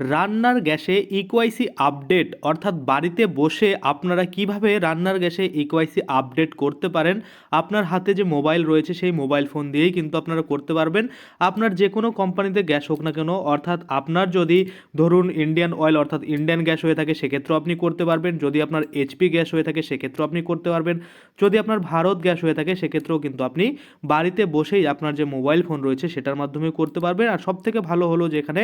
রান্নার গ্যাসে eKYC update, অর্থাৎ বাড়িতে বসে আপনারা কীভাবে রান্নার গ্যাসে ইকোয়াইসি আপডেট করতে পারেন, আপনার হাতে যে মোবাইল রয়েছে সেই মোবাইল ফোন দিয়েই কিন্তু আপনারা করতে পারবেন। আপনার যে কোনো কোম্পানিতে গ্যাস হোক না কেন, অর্থাৎ আপনার যদি ধরুন ইন্ডিয়ান অয়েল অর্থাৎ ইন্ডিয়ান গ্যাস হয়ে থাকে, সেক্ষেত্রেও আপনি করতে পারবেন। যদি আপনার এইচপি গ্যাস হয়ে থাকে, সেক্ষেত্রেও আপনি করতে পারবেন। যদি আপনার ভারত গ্যাস হয়ে থাকে, সেক্ষেত্রেও কিন্তু আপনি বাড়িতে বসেই আপনার যে মোবাইল ফোন রয়েছে, সেটার মাধ্যমে করতে পারবেন। আর সব থেকে ভালো হলো যেখানে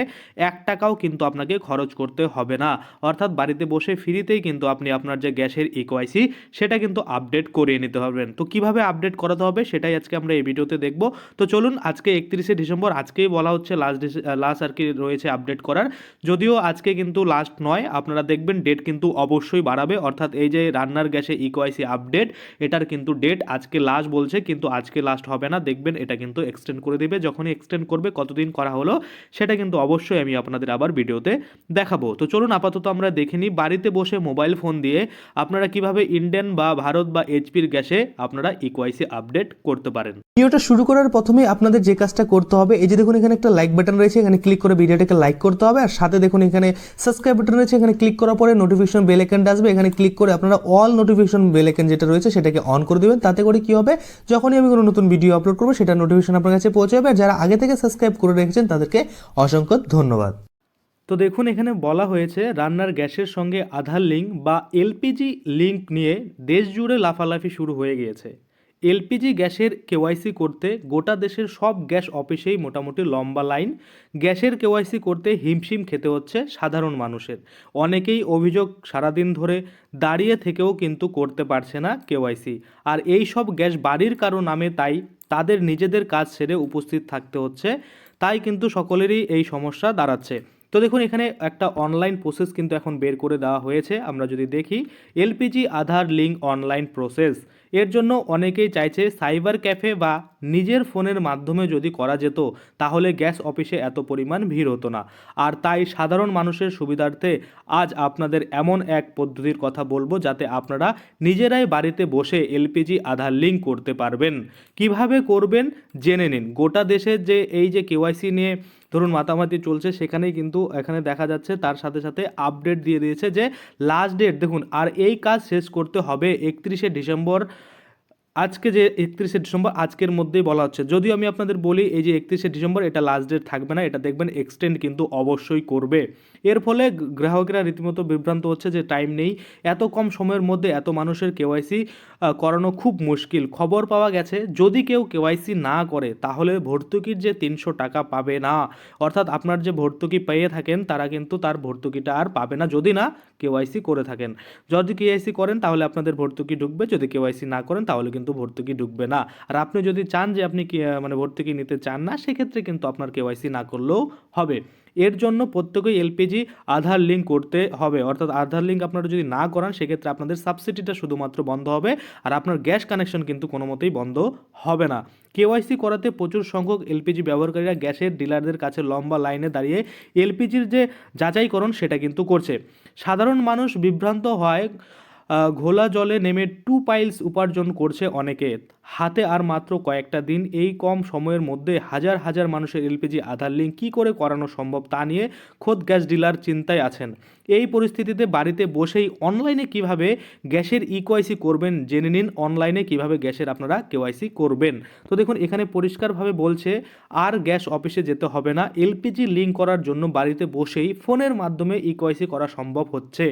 এক টাকাও কিন্তু আপনাকে খরচ করতে হবে না। অর্থাৎ বাড়িতে বসে ফ্রিতেই কিন্তু আপনি আপনার যে গ্যাসের ইকোয়াইসি সেটা কিন্তু আপডেট করিয়ে নিতে পারবেন তো কীভাবে আপডেট করাতে হবে সেটাই আজকে আমরা এই ভিডিওতে দেখব। তো চলুন আজকে একত্রিশে ডিসেম্বর, আজকেই বলা হচ্ছে লাস্ট লাস্ট আর কি রয়েছে আপডেট করার। যদিও আজকে কিন্তু লাস্ট নয়, আপনারা দেখবেন ডেট কিন্তু অবশ্যই বাড়াবে। অর্থাৎ এই যে রান্নার গ্যাসে ইকোয়াইসি আপডেট এটার কিন্তু ডেট আজকে লাস্ট বলছে, কিন্তু আজকে লাস্ট হবে না। দেখবেন এটা কিন্তু এক্সটেন্ড করে দেবে। যখনই এক্সটেন্ড করবে, কতদিন করা হলো, সেটা কিন্তু অবশ্যই আমি আপনাদের আবার ভিডিওতে দেখাবো। তো চলুন আপাতত আমরা দেখে নিই, বাড়িতে বসে মোবাইল ফোন দিয়ে আপনারা কীভাবে ইন্ডিয়ান বা ভারত বা এইচপির গ্যাসে আপনারা ইকোয়াইসি আপডেট করতে পারেন। ভিডিওটা শুরু করার প্রথমেই আপনাদের যে কাজটা করতে হবে, এই যে দেখুন এখানে একটা লাইক বাটন রয়েছে, এখানে ক্লিক করে ভিডিওটাকে লাইক করতে হবে, আর সাথে দেখুন এখানে সাবস্ক্রাইব বাটন রয়েছে, এখানে ক্লিক করার পরে নোটিফিকেশন বেল আইকনটা আসবে, এখানে ক্লিক করে আপনারা অল নোটিফিকেশন বেল আইকন যেটা রয়েছে সেটাকে অন করে দেবেন, তাতে করে কি হবে, যখনই আমি কোনো নতুন ভিডিও আপলোড করব, সেটা নোটিফিকেশন আপনার কাছে পৌঁছে যাবে আর যারা আগে থেকে সাবস্ক্রাইব করে রেখেছেন তাদেরকে অসংখ্য ধন্যবাদ। তো দেখুন, এখানে বলা হয়েছে রান্নার গ্যাসের সঙ্গে আধার লিঙ্ক বা এলপিজি লিঙ্ক নিয়ে দেশ জুড়ে লাফালাফি শুরু হয়ে গিয়েছে। এলপিজি গ্যাসের কেওয়াইসি করতে গোটা দেশের সব গ্যাস অফিসেই মোটামুটি লম্বা লাইন। গ্যাসের কেওয়াইসি করতে হিমশিম খেতে হচ্ছে সাধারণ মানুষের। অনেকেই অভিযোগ সারাদিন ধরে দাঁড়িয়ে থেকেও কিন্তু করতে পারছে না কেওয়াইসি। আর এই সব গ্যাস বাড়ির কারও নামে তাই তাদের নিজেদের কাজ সেরে উপস্থিত থাকতে হচ্ছে। তাই কিন্তু সকলেরই এই সমস্যা দাঁড়াচ্ছে। তো দেখুন, এখানে একটা অনলাইন প্রসেস কিন্তু এখন বের করে দেওয়া হয়েছে। আমরা যদি দেখি LPG Aadhaar link online process এর জন্য অনেকেই চাইছে সাইবার ক্যাফে বা নিজের ফোনের মাধ্যমে যদি করা যেত, তাহলে গ্যাস অফিসে এত পরিমাণ ভিড় হতো না। আর তাই সাধারণ মানুষের সুবিধার্থে আজ আপনাদের এমন এক পদ্ধতির কথা বলব, যাতে আপনারা নিজেরাই বাড়িতে বসে এলপিজি আধার লিঙ্ক করতে পারবেন। কীভাবে করবেন? জেনে নিন। গোটা দেশের যে এই যে কেওয়াইসি নিয়ে ধরুন মাতামাতি চলছে, সেখানেই কিন্তু এখানে দেখা যাচ্ছে তার সাথে সাথে আপডেট দিয়ে দিয়েছে যে লাস্ট ডেট দেখুন, আর এই কাজ শেষ করতে হবে একত্রিশে ডিসেম্বর আজকে যে একত্রিশে ডিসেম্বর, আজকের মধ্যেই বলা হচ্ছে। যদিও আমি আপনাদের বলি, এই যে একত্রিশে ডিসেম্বর, এটা লাস্ট ডেট থাকবে না, এটা দেখবেন এক্সটেন্ড কিন্তু অবশ্যই করবে। এর ফলে গ্রাহকেরা রীতিমতো বিভ্রান্ত হচ্ছে যে টাইম নেই। এত কম সময়ের মধ্যে এত মানুষের কেওয়াইসি করানো খুব মুশকিল। খবর পাওয়া গেছে, যদি কেউ কেওয়াইসি না করে, তাহলে ভর্তুকির যে তিনশো টাকা পাবে না। অর্থাৎ আপনার যে ভর্তুকি পেয়ে থাকেন, তারা কিন্তু তার ভর্তুকিটা আর পাবে না। যদি না কেওয়াইসি করে থাকেন। যদি কেওয়াইসি করেন, তাহলে আপনাদের ভর্তুকি ঢুকবে। যদি কেওয়াইসি না করেন, তাহলে কিন্তু ভর্তুকি ঢুকবে না। আর আপনি যদি চান যে আপনি মানে ভর্তুকি নিতে চান না, সেক্ষেত্রে কিন্তু আপনার কেওয়াইসি না করলেও হবে। এর জন্য প্রত্যেকেই এলপিজি আধার লিঙ্ক করতে হবে। অর্থাৎ আধার লিঙ্ক আপনারা যদি না করান, সেক্ষেত্রে আপনাদের সাবসিডিটা শুধুমাত্র বন্ধ হবে আর আপনার গ্যাস কানেকশন কিন্তু কোনো মতেই বন্ধ হবে না। কেওয়াইসি করাতে প্রচুর সংখ্যক এলপিজি ব্যবহারকারীরা গ্যাসের ডিলারদের কাছে লম্বা লাইনে দাঁড়িয়ে এলপিজির যে যাচাইকরণ সেটা কিন্তু করছে। সাধারণ মানুষ বিভ্রান্ত হয় ঘোলা জলে নেমে টু পাইলস উপার্জন করছে অনেকে। হাতে আর মাত্র কয়েকটা দিন, এই কম সময়ের মধ্যে হাজার হাজার মানুষের এলপিজি আধার লিঙ্ক কী করে করানো সম্ভব তা নিয়ে খোদ গ্যাস ডিলার চিন্তায় আছেন। এই পরিস্থিতিতে বাড়িতে বসেই অনলাইনে কীভাবে গ্যাসের ইকোয়াইসি করবেন জেনে নিন, অনলাইনে কীভাবে গ্যাসের আপনারা কেওয়াইসি করবেন। তো দেখুন, এখানে পরিষ্কারভাবে বলছে, আর গ্যাস অফিসে যেতে হবে না, এলপিজি লিঙ্ক করার জন্য বাড়িতে বসেই ফোনের মাধ্যমে ইকোয়াইসি করা সম্ভব হচ্ছে।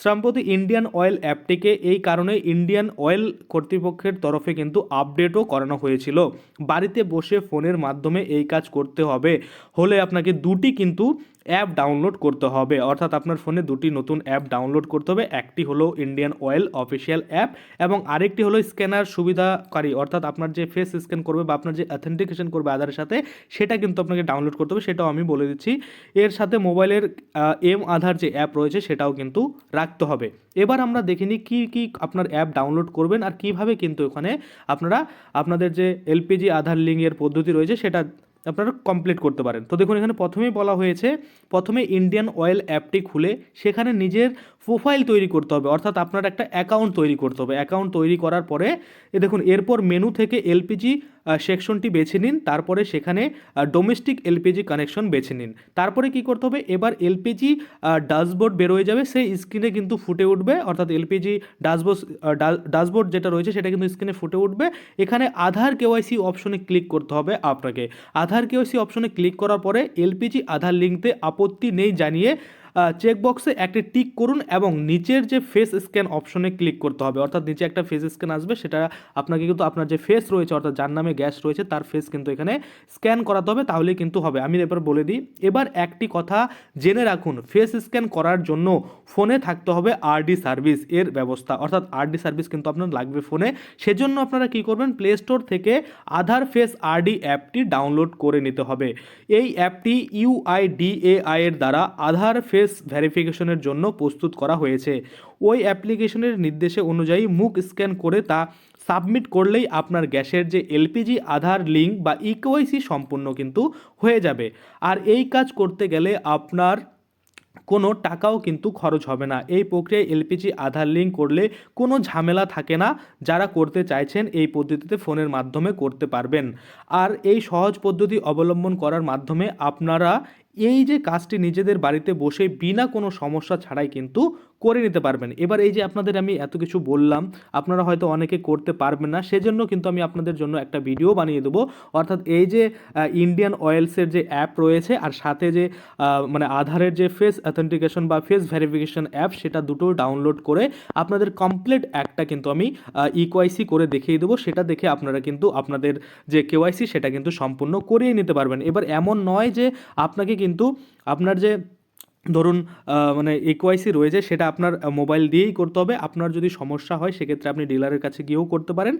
সম্প্রতি ইন্ডিয়ান অয়েল অ্যাপটিকে এই কারণে ইন্ডিয়ান অয়েল কর্তৃপক্ষের তরফে কিন্তু আপডেটও করানো হয়েছিল। বাড়িতে বসে ফোনের মাধ্যমে এই কাজ করতে হবে। হলে আপনাকে দুটি কিন্তু অ্যাপ ডাউনলোড করতে হবে। অর্থাৎ আপনার ফোনে দুটি নতুন অ্যাপ ডাউনলোড করতে হবে। একটি হলো ইন্ডিয়ান অয়েল অফিসিয়াল অ্যাপ এবং আরেকটি হলো স্ক্যানার সুবিধাকারী। অর্থাৎ আপনার যে ফেস স্ক্যান করবে বা আপনার যে অথেন্টিকেশন করবে আধারের সাথে, সেটা কিন্তু আপনাকে ডাউনলোড করতে হবে। সেটাও আমি বলে দিচ্ছি। এর সাথে মোবাইলের এম আধার যে অ্যাপ রয়েছে, সেটাও কিন্তু রাখতে হবে। এবার আমরা দেখিনি কি কি আপনার অ্যাপ ডাউনলোড করবেন আর কীভাবে কিন্তু ওখানে আপনারা, আপনাদের যে এলপিজি আধার লিঙ্কের পদ্ধতি রয়েছে, সেটা আপনারা কমপ্লিট করতে পারেন। তো দেখুন, এখানে প্রথমেই বলা হয়েছে, প্রথমে ইন্ডিয়ান অয়েল অ্যাপটি খুলে সেখানে নিজের প্রোফাইল তৈরি করতে হবে। অর্থাৎ আপনার একটা অ্যাকাউন্ট তৈরি করতে হবে। অ্যাকাউন্ট তৈরি করার পরে, এ দেখুন, এরপর মেনু থেকে এলপিজি সেকশনটি বেছে নিন, তারপরে সেখানে ডোমেস্টিক এলপিজি কানেকশন বেছে নিন। তারপরে কি করতে হবে? এবার এলপিজি ড্যাশবোর্ড বেরোয় যাবে, সেই স্ক্রিনে কিন্তু ফুটে উঠবে, অর্থাৎ এলপিজি ড্যাশবোর্ড ড্যাশবোর্ড যেটা রয়েছে, সেটা কিন্তু স্ক্রিনে ফুটে উঠবে। এখানে আধার কেওয়াইসি অপশনে ক্লিক করতে হবে আপনাকে। আধার কেওয়াইসি অপশনে ক্লিক করার পরে এলপিজি আধার লিঙ্কতে আপত্তি নেই জানিয়ে চেকবক্সে একটি টিক করুন এবং নিচের যে ফেস স্ক্যান অপশনে ক্লিক করতে হবে। অর্থাৎ নিচে একটা ফেস স্ক্যান আসবে, সেটা আপনাকে কিন্তু আপনার যে ফেস রয়েছে, অর্থাৎ যার নামে গ্যাস রয়েছে, তার ফেস কিন্তু এখানে স্ক্যান করাতে হবে, তাহলেই কিন্তু হবে। আমি এবার বলে দিই, এবার একটি কথা জেনে রাখুন ফেস স্ক্যান করার জন্য ফোনে থাকতে হবে আরডি সার্ভিস এর ব্যবস্থা। অর্থাৎ আরডি সার্ভিস কিন্তু আপনার লাগবে ফোনে সেজন্য আপনারা কি করবেন প্লে স্টোর থেকে আধার ফেস আরডি অ্যাপটি ডাউনলোড করে নিতে হবে। এই অ্যাপটি ইউআইডিএআই এর দ্বারা আধার ফেস ভেরিফিকেশনের জন্য প্রস্তুত করা হয়েছে। ওই অ্যাপ্লিকেশনের নির্দেশে অনুযায়ী মুখ স্ক্যান করে তা সাবমিট করলেই আপনার গ্যাসের যে এলপিজি, আধার লিঙ্ক বা ইকেওয়াইসি সম্পূর্ণ কিন্তু হয়ে যাবে। আর এই কাজ করতে গেলে আপনার কোনো টাকাও কিন্তু খরচ হবে না। এই প্রক্রিয়ায় এলপিজি, আধার লিঙ্ক করলে কোনো ঝামেলা থাকে না। যারা করতে চাইছেন এই পদ্ধতিতে ফোনের মাধ্যমে করতে পারবেন। আর এই সহজ পদ্ধতি অবলম্বন করার মাধ্যমে আপনারা এই যে কাজটি নিজেদের বাড়িতে বসে বিনা কোনো সমস্যা ছাড়াই কিন্তু করে নিতে পারবেন। এবার এই যে আপনাদের আমি এত কিছু বললাম, আপনারা হয়তো অনেকে করতে পারবেন না, সেজন্য কিন্তু আমি আপনাদের জন্য একটা ভিডিও বানিয়ে দেবো। অর্থাৎ এই যে ইন্ডিয়ান অয়েলসের যে অ্যাপ রয়েছে আর সাথে যে মানে আধারের যে ফেস অথেন্টিকেশন বা ফেস ভেরিফিকেশন অ্যাপ সেটা দুটো ডাউনলোড করে আপনাদের কমপ্লিট একটা কিন্তু আমি ইকোয়াইসি করে দেখিয়ে দেবো। সেটা দেখে আপনারা কিন্তু আপনাদের যে কেওয়াইসি সেটা কিন্তু সম্পূর্ণ করিয়ে নিতে পারবেন। এবার এমন নয় যে আপনাকে কিন্তু আপনার যে ধরুন মানে ইকোয়াইসি রয়েছে সেটা আপনার মোবাইল দিয়েই করতে হবে। আপনার যদি সমস্যা হয়, সেক্ষেত্রে আপনি ডিলারের কাছে গিয়েও করতে পারেন।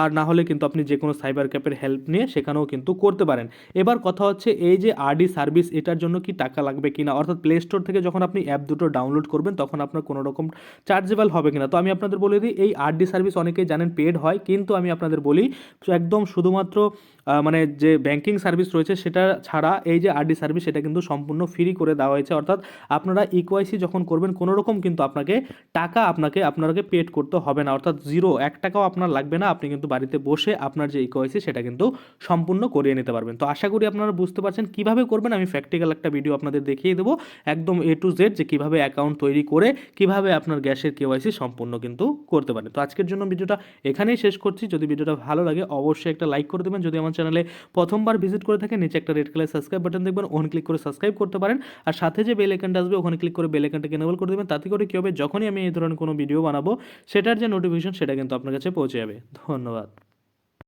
আর না হলে কিন্তু আপনি যে কোনো সাইবার ক্যাপের হেল্প নিয়ে সেখানেও কিন্তু করতে পারেন। এবার কথা হচ্ছে, এই যে আরডি সার্ভিস, এটার জন্য কি টাকা লাগবে কিনা? অর্থাৎ প্লে স্টোর থেকে যখন আপনি অ্যাপ দুটো ডাউনলোড করবেন, তখন আপনার কোনো রকম চার্জেবল হবে কিনা? তো আমি আপনাদের বলে দিই, এই আরডি সার্ভিস অনেকেই জানেন পেড হয়, কিন্তু আমি আপনাদের বলি, একদম শুধুমাত্র মানে যে ব্যাংকিং সার্ভিস রয়েছে, সেটা ছাড়া এই যে আরডি সার্ভিস, সেটা কিন্তু সম্পূর্ণ ফ্রি করে দেওয়া হয়েছে। অর্থাৎ আপনারা ইকোয়াইসি যখন করবেন কোনো রকম কিন্তু আপনাকে টাকা আপনাকে আপনাকে পেড করতে হবে না। অর্থাৎ জিরো এক টাকাও আপনার লাগবে না। আপনি কিন্তু বাড়িতে বসে আপনার যে ইকোয়াইসি সেটা কিন্তু সম্পূর্ণ করিয়ে নিতে পারবেন। তো আশা করি আপনারা বুঝতে পারছেন কীভাবে করবেন। আমি প্র্যাকটিক্যাল একটা ভিডিও আপনাদের দেখিয়ে দেবো একদম এ টু জেড যে কীভাবে অ্যাকাউন্ট তৈরি করে, কীভাবে আপনার গ্যাসের কেওয়াইসি সম্পূর্ণ কিন্তু করতে পারেন। তো আজকের জন্য ভিডিওটা এখানেই শেষ করছি। যদি ভিডিওটা ভালো লাগে, অবশ্যই একটা লাইক করে দেবেন। যদি আমার চ্যানেলে প্রথমবার ভিজিট করে থাকেন, নিচে একটা রেড কালার সাবস্ক্রাইব বাটন দেখবেন ওখানে ক্লিক করে সাবস্ক্রাইব করতে পারেন। আর সাথে যে বেল আইকনটা আসবে, ওখানে ক্লিক করে বেল আইকনটাকে এনেবল করে দেবেন। তাতে করে কী হবে? যখনই আমি এই ধরনের কোনো ভিডিও বানাবো, সেটার যে নোটিফিকেশন সেটা কিন্তু আপনার কাছে পৌঁছে যাবে। ধন্যবাদ।